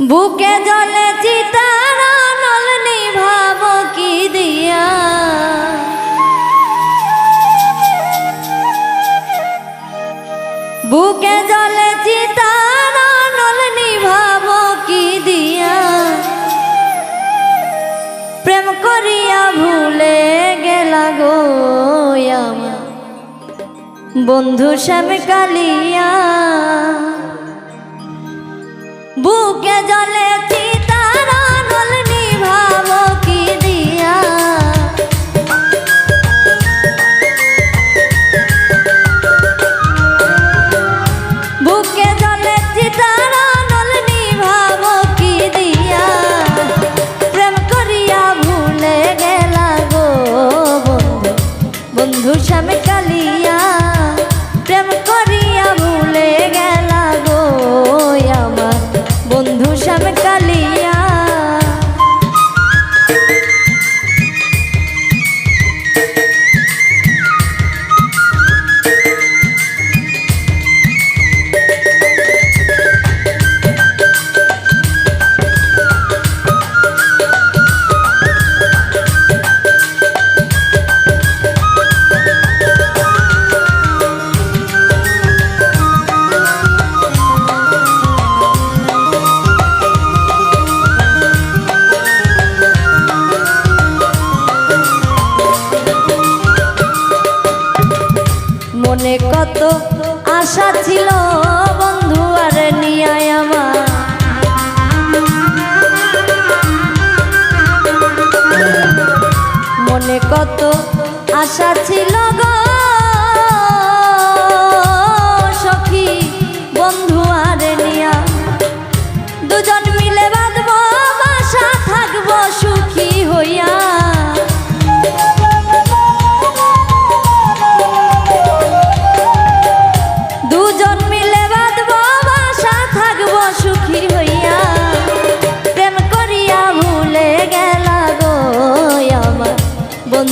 বুকে জলে চিতারা নলনি ভাব কি দিয়া? বুকে জলে চিতারা নলনি ভাব কি দিয়া? প্রেম করিয়া ভুলে গেলা গো আমার। বন্ধু শ্যাম কালিয়া। বুকে জলে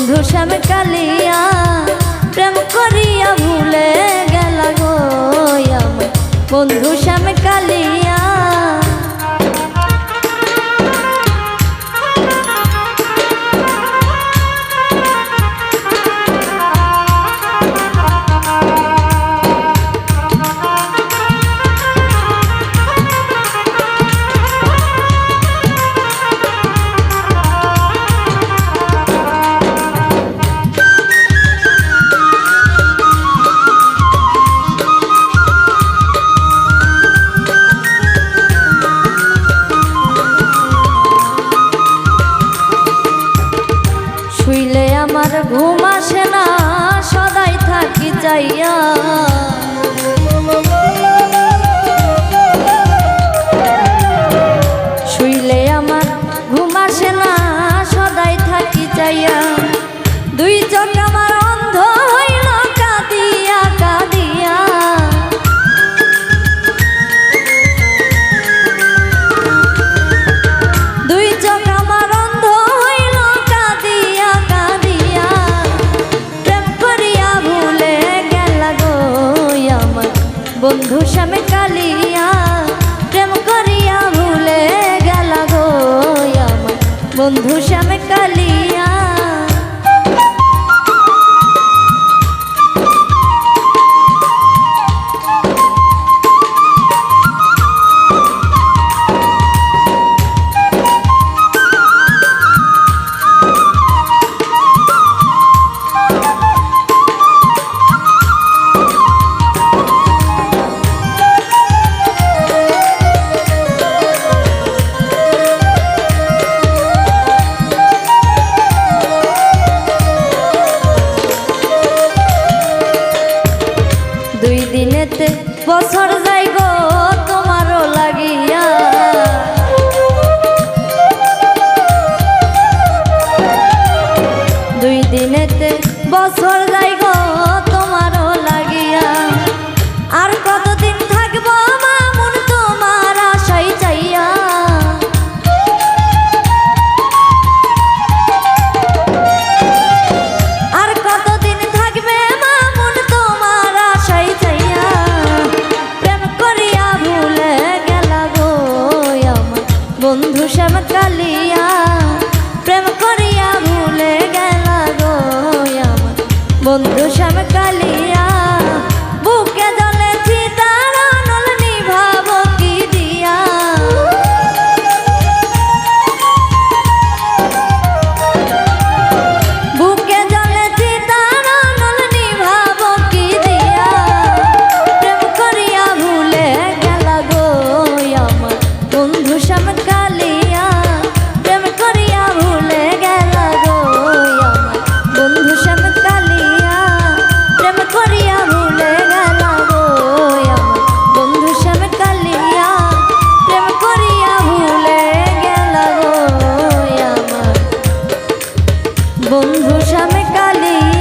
বন্ধু শ্যাম কালিয়া প্রেম করিয়া ভুলে গেল গো বন্ধু শ্যাম কালিয়া amar. বছর বন্ধু শ্যাম শ্যাম কালী